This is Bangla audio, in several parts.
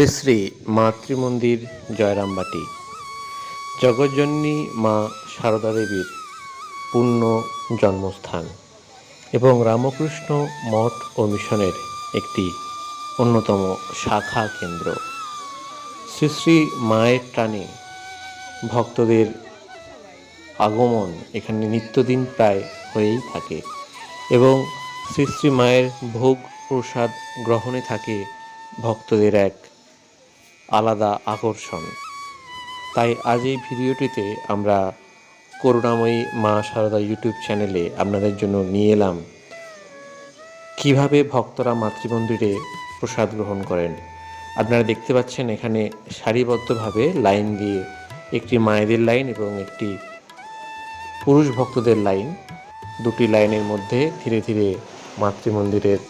শ্রী শ্রী মাতৃমন্দির জয়রামবাটি, জগজ্জননী মা সারদা দেবীর পূর্ণ জন্মস্থান এবং রামকৃষ্ণ মঠ ও মিশনের একটি অন্যতম শাখা কেন্দ্র। শ্রী শ্রী মায়ের টানে ভক্তদের আগমন এখানে নিত্যদিন প্রায় হয়েই থাকে এবং শ্রী শ্রী মায়ের ভোগ প্রসাদ গ্রহণে থাকে ভক্তদের এক আলাদা আকর্ষণ। তাই আজ এই ভিডিওটিতে আমরা করুণাময়ী মা সারদা ইউটিউব চ্যানেলে আপনাদের জন্য নিয়ে এলাম কীভাবে ভক্তরা মাতৃমন্দিরে প্রসাদ গ্রহণ করেন। আপনারা দেখতে পাচ্ছেন এখানে সারিবদ্ধভাবে লাইন দিয়ে একটি মায়েদের লাইন এবং একটি পুরুষ ভক্তদের লাইন। দুটি লাইনের মধ্যে ধীরে ধীরে মাতৃমন্দিরের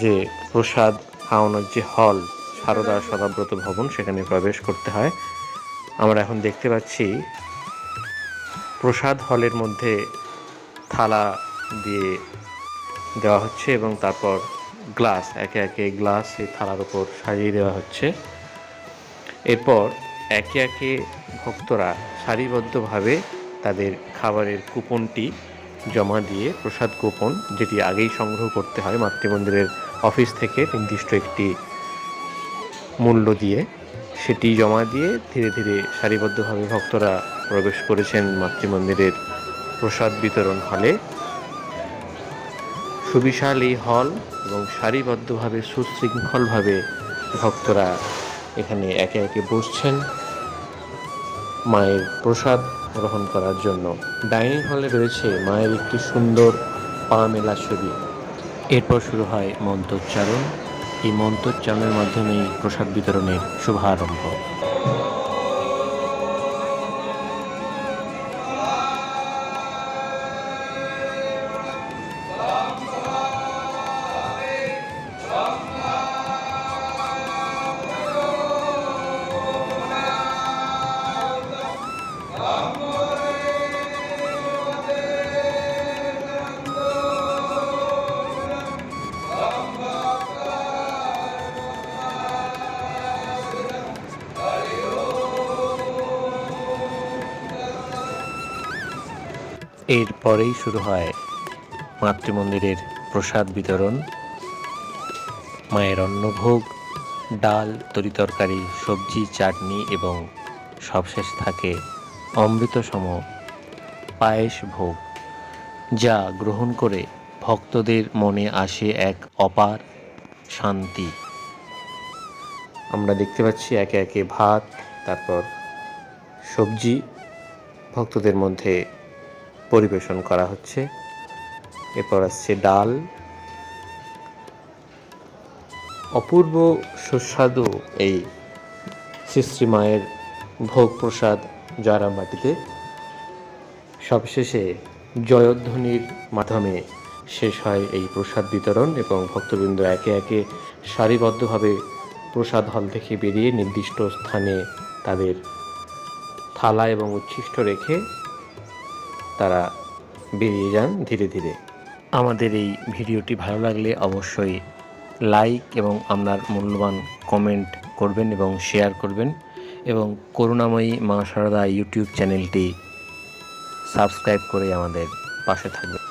যে প্রসাদ খাওয়ানোর যে হল সারদা সদাব্রত ভবন সেখানে প্রবেশ করতে হয়। আমরা এখন দেখতে পাচ্ছি প্রসাদ হলের মধ্যে থালা দিয়ে দেওয়া হচ্ছে এবং তারপর গ্লাস, একে একে গ্লাস এই থালার উপর সাজিয়ে দেওয়া হচ্ছে। এরপর একে একে ভক্তরা সারিবদ্ধভাবে তাদের খাবারের কুপনটি জমা দিয়ে প্রসাদ কুপন, যেটি আগেই সংগ্রহ করতে হয় মাতৃমন্দিরের অফিস থেকে, নির্দিষ্ট একটি মূল্য দিয়ে, সেটি জমা দিয়ে ধীরে ধীরে সারিবদ্ধভাবে ভক্তরা প্রবেশ করেছেন মাতৃমন্দিরের প্রসাদ বিতরণ হলে। সুবিশাল এই হল এবং সারিবদ্ধভাবে, সুশৃঙ্খলভাবে ভক্তরা এখানে একে একে বসছেন। মায়ের প্রসাদ গ্রহণ করার জন্য। ডাইনিং হলে রয়েছে মায়ের একটি সুন্দর পা মেলা ছবি। এরপর শুরু হয় মন্ত্রোচ্চারণ। এই মন্ত্রোচ্চারণের মাধ্যমেই প্রসাদ বিতরণের শুভারম্ভ। এরপরেই শুরু হয় মাতৃমন্দিরের প্রসাদ বিতরণ, মায়ের অন্নভোগ, ডাল, তরিতরকারি, সবজি, চাটনি এবং সবশেষ থাকে অমৃতসম পায়েস ভোগ, যা গ্রহণ করে ভক্তদের মনে আসে এক অপার শান্তি। আমরা দেখতে পাচ্ছি একে একে ভাত, তারপর সবজি, ভক্তদের মধ্যে পরিবেশন করা হচ্ছে। এরপর আসছে ডাল। অপূর্ব সুস্বাদু এই মায়ের ভোগ প্রসাদ জয়রামবাটিতে সবশেষে জয়ধ্বনির মাধ্যমে শেষ হয় এই প্রসাদ বিতরণ এবং ভক্তবৃন্দ একে একে সারিবদ্ধভাবে প্রসাদ হল থেকে বেরিয়ে নির্দিষ্ট স্থানে তাদের থালা এবং উচ্ছিষ্ট রেখে তারা বেরিয়ে যান ধীরে ধীরে আমাদের এই ভিডিওটি ভালো লাগলে অবশ্যই লাইক এবং আপনার মূল্যবান কমেন্ট করবেন এবং শেয়ার করবেন এবং করুণাময়ী মা সারদা ইউটিউব চ্যানেলটি সাবস্ক্রাইব করে আমাদের পাশে থাকবেন.